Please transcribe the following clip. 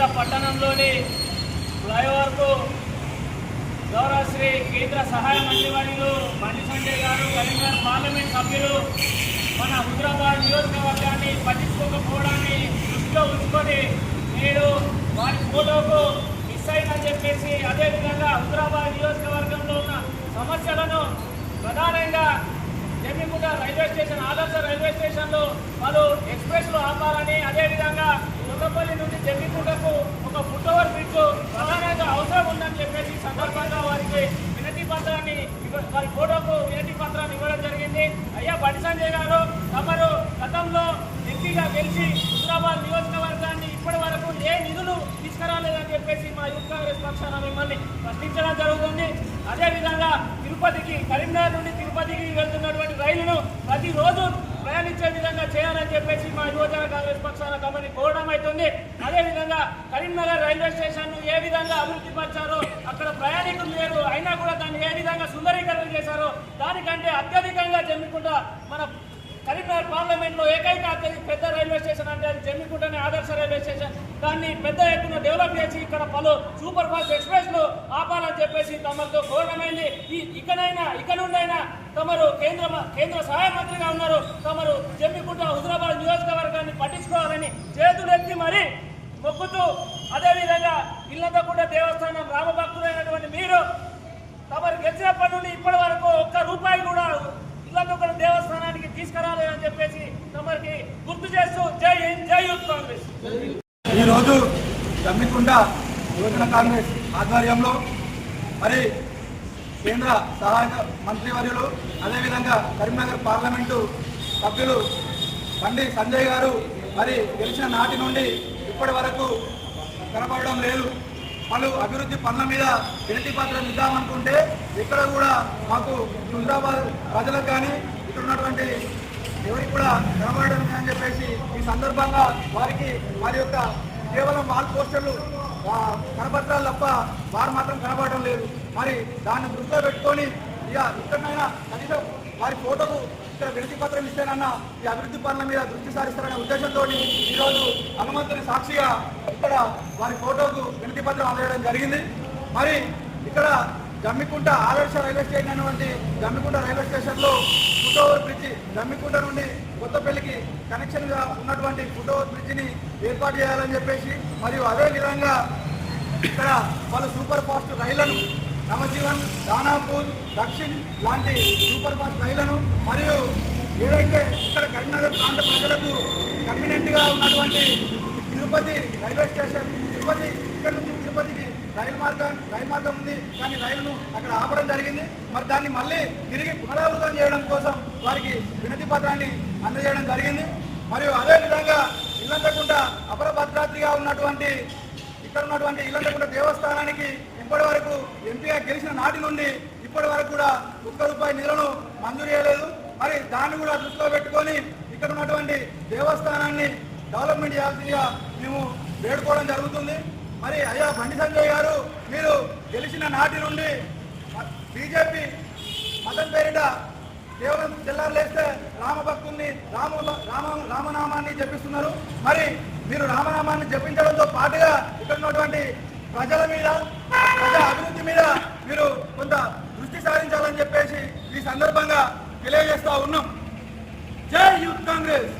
నల్గొండ పట్టణంలోని ఫ్లైఓవర్కు గౌరవశ్రీ కేంద్ర సహాయ మంత్రివర్యులు బండి సండే గారు కరీంనగర్ పార్లమెంట్ సభ్యులు మన హుజరాబాద్ నియోజకవర్గాన్ని పట్టించుకోకపోవడాన్ని దృష్టిలో ఉంచుకొని నేడు వారి ఫోటోకు మిస్ అయిందని చెప్పేసి అదేవిధంగా హుజరాబాద్ నియోజకవర్గంలో ఉన్న సమస్యలను ప్రధానంగా Jammikunta railway station Adarsh railway స్టేషన్లో వాళ్ళు ఎక్స్ప్రెస్లు ఆపాలని అదేవిధంగా కొత్తపల్లి నుండి జమ్మిగుంటకు ఒక ఫుట్ ఓవర్ బ్రిడ్జ్ ప్రధానంగా అవసరం ఉందని చెప్పేసి సందర్భంగా వారికి వినతి పత్రాన్ని వారి ఫోటోకు వినతి పత్రాన్ని ఇవ్వడం జరిగింది. అయ్యా బండి సంజయ్ గారు తమరు గతంలో ఎంపీగా గెలిచి హైదరాబాద్ నియోజకవర్గాన్ని ఇప్పటి వరకు ఏ నిధులు తీసుకురాలేదని చెప్పేసి మా యూత్ కాంగ్రెస్ పక్షాన మిమ్మల్ని ప్రశ్నించడం జరుగుతుంది. అదేవిధంగా తిరుపతికి కరీంనగర్ నుండి తిరుపతికి వెళ్తున్నటువంటి రైలును ప్రతిరోజు ప్రయాణించే విధంగా చేయాలని చెప్పేసి మా యువజన కాంగ్రెస్ పక్షాన కమని కోరడం అవుతుంది అదేవిధంగా కరీంనగర్ రైల్వే స్టేషన్ ఏ విధంగా అభివృద్ధి పరిచారో అక్కడ ప్రయాణికులు లేరు అయినా కూడా దాన్ని ఏ విధంగా సుందరీకరణ చేశారో దానికంటే అత్యధికంగా జమ్మికుంటా మన కరీంనగర్ పార్లమెంట్లో ఏకైక అత్యధిక పెద్ద రైల్వే స్టేషన్ అంటే అది జమ్మికుంటనే ఆదర్శ రైల్వే స్టేషన్. దాన్ని పెద్ద ఎత్తున డెవలప్ చేసి ఇక్కడ పలు సూపర్ ఫాస్ట్ ఎక్స్ప్రెస్లు ఆపాలని చెప్పేసి తమతో కోరడమైంది. ఈ ఇకనైనా ఇక నుండైనా తమరు కేంద్ర కేంద్ర సహాయ మంత్రిగా ఉన్నారు. తమరు జమ్మికుంట హుజరాబాద్ నియోజకవర్గాన్ని పట్టించుకోవాలని చేతులు మరి మొక్కుతూ అదేవిధంగా ఇల్లతకుంట దేవస్థానం రామభక్తులైనటువంటి మీరు తమరు గెలిచినప్పటి నుండి ఇప్పటి వరకు ఒక్క రూపాయి కూడా ఇల్లతకుంట దేవస్థానానికి తీసుకురాలేదని చెప్పేసి తమరికి గుర్తు చేస్తూ జై హింద్ జై యూత్ కాంగ్రెస్. ఈరోజు జమ్మికుంట యువజన కాంగ్రెస్ ఆధ్వర్యంలో మరి కేంద్ర సహాయక మంత్రివర్యులు అదేవిధంగా కరీంనగర్ పార్లమెంటు సభ్యులు బండి సంజయ్ గారు మరి గెలిచిన నాటి నుండి ఇప్పటి వరకు కనపడడం లేదు. పలు అభివృద్ధి పనుల మీద వినతి పాత్ర ఇద్దామనుకుంటే ఇక్కడ కూడా మాకు హుజరాబాద్ ప్రజలకు కానీ ఇక్కడ ఉన్నటువంటి ఎవరికి కూడా కనబడడం అని చెప్పేసి ఈ సందర్భంగా వారికి వారి యొక్క కేవలం వాల్ పోస్టర్లు కనపత్రాలు తప్ప వారు మాత్రం కనబడడం లేదు. మరి దాన్ని దృష్టిలో పెట్టుకొని ఇక ఇక్కడైనా కనీసం వారి ఫోటోకు ఇక్కడ వినతి పత్రం ఇస్తానన్న ఈ అభివృద్ధి పనుల మీద దృష్టి సారిస్తారనే ఉద్దేశంతో ఈరోజు హనుమంతుని సాక్షిగా ఇక్కడ వారి ఫోటోకు వినతి పత్రం అందజేయడం జరిగింది. మరి ఇక్కడ జమ్మికుంట ఆదర్శ రైల్వే స్టేషన్ అనేటువంటి జమ్మికుంట రైల్వే స్టేషన్లో ఫుట్ బ్రిడ్జి బ్రిడ్జ్ జమ్మికుంట నుండి కొత్తపల్లికి కనెక్షన్గా ఉన్నటువంటి ఫుటోవర్ బ్రిడ్జిని ఏర్పాటు చేయాలని చెప్పేసి మరియు అదే విధంగా ఇక్కడ పలు సూపర్ ఫాస్ట్ రైళ్ళను నవజీవన్ దానాపూర్ దక్షిణ్ లాంటి సూపర్ ఫాస్ట్ రైళ్ళను మరియు ఏదైతే ఇక్కడ కరీంనగర్ ప్రాంత ప్రజలకు కన్వీనియంట్గా ఉన్నటువంటి తిరుపతి రైల్వే స్టేషన్ తిరుపతి ఇక్కడ నుంచి తిరుపతికి రైలు మార్గం రైలు మార్గం ఉంది. కానీ రైలును అక్కడ ఆపడం జరిగింది. మరి దాన్ని మళ్ళీ తిరిగి పునరావృతం చేయడం కోసం వారికి వినతి పత్రాన్ని అందజేయడం జరిగింది. మరియు అదేవిధంగా ఇల్లంతకుండా అపర భద్రాద్రిగా ఉన్నటువంటి ఇక్కడ ఉన్నటువంటి ఇల్లంతకుండా దేవస్థానానికి ఇప్పటి వరకు ఎంపీగా గెలిచిన నాటి నుండి ఇప్పటి వరకు కూడా ఒక్క రూపాయి నిధులను మంజూరు చేయలేదు. మరి దాన్ని కూడా దృష్టిలో పెట్టుకొని ఇక్కడ ఉన్నటువంటి దేవస్థానాన్ని డెవలప్మెంట్ చేయాల్సిందిగా మేము వేడుకోవడం జరుగుతుంది. మరి అయ్యా బండి సంజయ్ గారు మీరు గెలిచిన నాటి నుండి బీజేపీ మతం పేరిట కేవలం తెల్లారులేస్తే రామభక్తుల్ని రామ రామ రామనామాన్ని జపిస్తున్నారు. మరి మీరు రామనామాన్ని జపించడంతో పాటుగా ఇక్కడ ఉన్నటువంటి ప్రజల మీద ప్రజా అభివృద్ధి మీద మీరు కొంత దృష్టి సారించాలని చెప్పేసి ఈ సందర్భంగా తెలియజేస్తా ఉన్నాం. జై యూత్ కాంగ్రెస్.